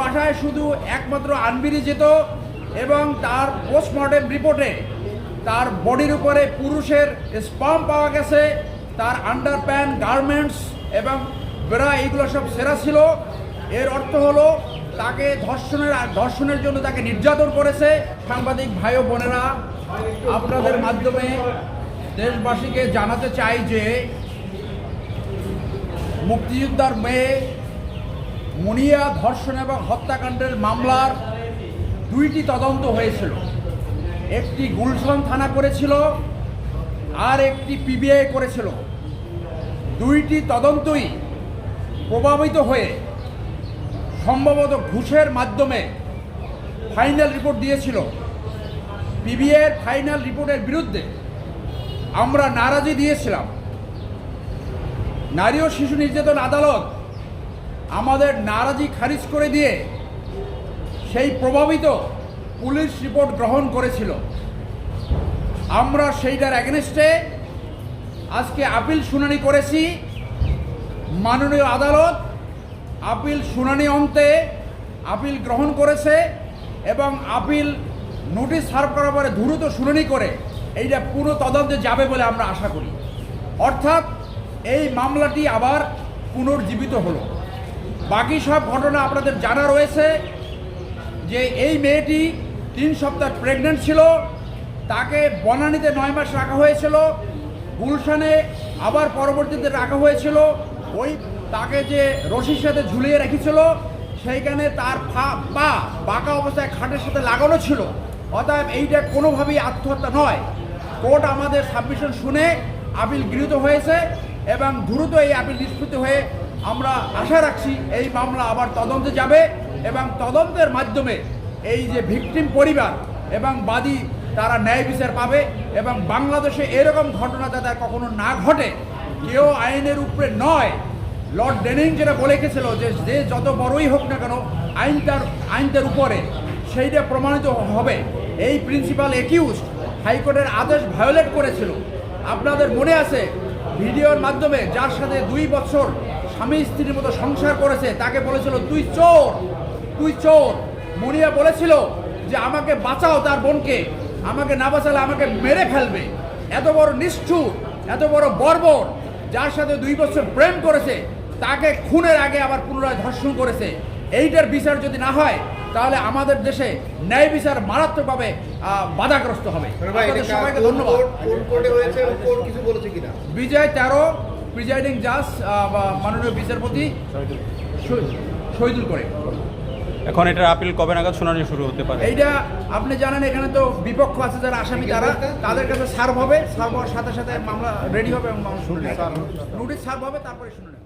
বাসায় শুধু একমাত্র আনবিরি যেত এবং তার পোস্টমর্টেম রিপোর্টে তার বডির উপরে পুরুষের স্পাম পাওয়া গেছে, তার আন্ডার প্যান্ট গার্মেন্টস এবং বেড়া এইগুলো সব সেরা ছিল। এর অর্থ হলো তাকে ধর্ষণের ধর্ষণের জন্য তাকে নির্যাতন করেছে সাংবাদিক ভাই ও বোনেরা। আপনাদের মাধ্যমে দেশবাসীকে জানাতে চাই যে মুক্তিযোদ্ধার মেয়ে মুনিয়া ধর্ষণ এবং হত্যাকাণ্ডের মামলার দুইটি তদন্ত হয়েছিল। একটি গুলশন থানা করেছিল আর একটি পিবিআই করেছিল। দুইটি তদন্তই প্রভাবিত হয়ে সম্ভবত ঘুষের মাধ্যমে ফাইনাল রিপোর্ট দিয়েছিল। পিবিআইয়ের ফাইনাল রিপোর্টের বিরুদ্ধে আমরা নারাজি দিয়েছিলাম। নারী ও শিশু নির্যাতন আদালত আমাদের নারাজি খারিজ করে দিয়ে সেই প্রভাবিত পুলিশ রিপোর্ট গ্রহণ করেছিল। আমরা সেইটার অ্যাগেনস্টে আজকে আপিল শুনানি করেছি। মাননীয় আদালত আপিল শুনানি অন্তে আপিল গ্রহণ করেছে এবং আপিল নোটিশ সার্ভ করার পরে দ্রুত শুনানি করে এইটা পুরো তদন্তে যাবে বলে আমরা আশা করি। অর্থাৎ এই মামলাটি আবার পুনর্জীবিত হলো। বাকি সব ঘটনা আপনাদের জানা রয়েছে যে এই মেয়েটি তিন সপ্তাহ প্রেগনেন্ট ছিল, তাকে বনানীতে নয় মাস রাখা হয়েছিল, গুলশানে আবার পরবর্তীতে রাখা হয়েছিল, ওই তাকে যে রশির সাথে ঝুলিয়ে রেখেছিল, সেইখানে তার পা বাঁকা অবস্থায় খাটের সাথে লাগানো ছিল। অতএব এইটা কোনোভাবেই আত্মহত্যা নয়। কোর্ট আমাদের সাবমিশন শুনে আপিল গৃহীত হয়েছে এবং দ্রুত এই আপিল নিষ্পত্তি হয়ে আমরা আশা রাখছি এই মামলা আবার তদন্তে যাবে এবং তদন্তের মাধ্যমে এই যে ভিকটিম পরিবার এবং বাদী তারা ন্যায় বিচার পাবে এবং বাংলাদেশে এরকম ঘটনা যাতে কখনো না ঘটে, কেউ আইনের উপরে নয়। লর্ড ডেনিং যেটা বলে গেছিল যে যে যত বড়ই হোক না কেন, আইন তার আইন তার উপরে সেইটা প্রমাণিত হবে। এই প্রিন্সিপাল একিউজ হাইকোর্টের আদেশ ভায়োলেট করেছিল। আপনাদের মনে আছে, ভিডিওর মাধ্যমে যার সাথে দুই বছর স্বামী স্ত্রীর মতো সংসার করেছে তাকে বলেছিল তুই চোর তুই চোর। মনিয়া বলেছিল যে আমাকে বাঁচাও তার বোনকে আমাকে না বাঁচালে আমাকে মেরে ফেলবে। এত বড় নিষ্ঠুর এত বড় বর্বর যার সাথে দুই বছর প্রেম করেছে তাকে খুনের আগে আবার পুনরায় ধর্ষণ করেছে। এইটার বিচার যদি না হয় তাহলে আমাদের দেশে ন্যায় বিচার মারাত্মকভাবে বাধাগ্রস্ত হবে। এটা সবাইকে ধন্যবাদ। বিজয় তেরো প্রিজাইডিং জাজ বা মাননীয় বিচারপতি শহীদ- শহীদুল করে এখন এটা আপিল কবে নাগাদ শুনানি শুরু হতে পারে? এইটা আপনি জানেন এখানে তো বিপক্ষ আছে যারা আসামি তারা তাদের কাছে সার্ভ হবে সার্ভ হওয়ার সাথে সাথে মামলা রেডি হবে এবং মামলা শুনবে নোটিশ সার্ভ হবে তারপরে শুনানি।